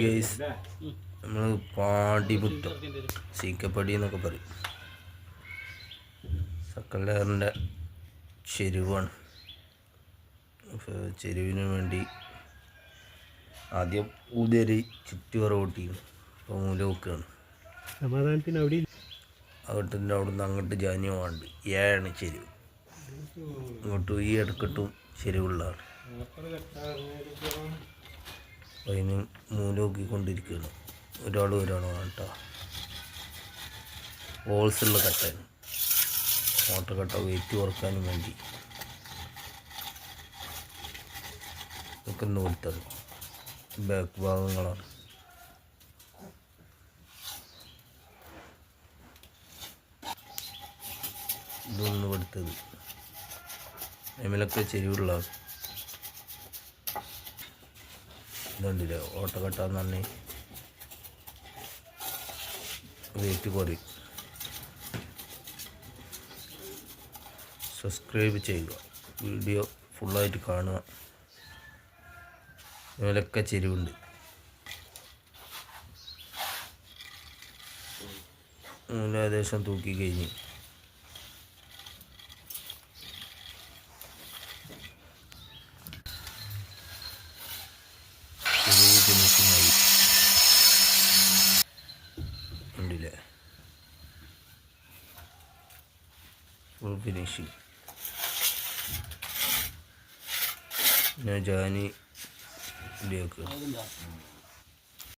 Guys നമ്മൾ പാടിമുറ്റം സീക്കപ്പടി എന്നൊക്കെ പറയും. സെക്കൻഡ് ലെയറിന്റെ ചെരുവാണ്. അപ്പോൾ ചെരുവിന് വേണ്ടി ആദ്യം ഊതേരി ചുറ്റുവറ കൂട്ടിയിരുന്നു അപ്പോൾ മൂല വെക്കുകയാണ് സമാധാനത്തിന് അവിടെ അകട്ടിന്റെ അവിടുന്ന് അങ്ങോട്ട് ജാന്യമാണ്ട് ഏഴാണ് ചെരുവ്. ഇങ്ങോട്ടും ഈ ഇടക്കെട്ടും ചെരുവുള്ളതാണ്. അതിന് മൂലോക്കിക്കൊണ്ടിരിക്കുകയാണ്. ഒരാൾ ഒരാൾ കേട്ടോ. ഉള്ള കട്ടാണ് മോട്ടർ കട്ട വെയിറ്റ് കുറക്കാനും വേണ്ടി. ഇതൊക്കെ നൂൽത്തത്. ബാക്ക് ഭാഗങ്ങളാണ്. ഇതൊന്നും എടുത്തത് അതിലൊക്കെ ചെരിവുള്ളതാണ് ഇതുണ്ടല്ലേ കെട്ടാൻ പറഞ്ഞ് വെയിറ്റ് കുറയും സബ്സ്ക്രൈബ് ചെയ്യുക. വീഡിയോ ഫുള്ളായിട്ട് കാണുക. ഇതിലൊക്കെ ചെരിവുണ്ട്. ഏകദേശം തൂക്കി കഴിഞ്ഞ്. full finishing. Na jani dia ke.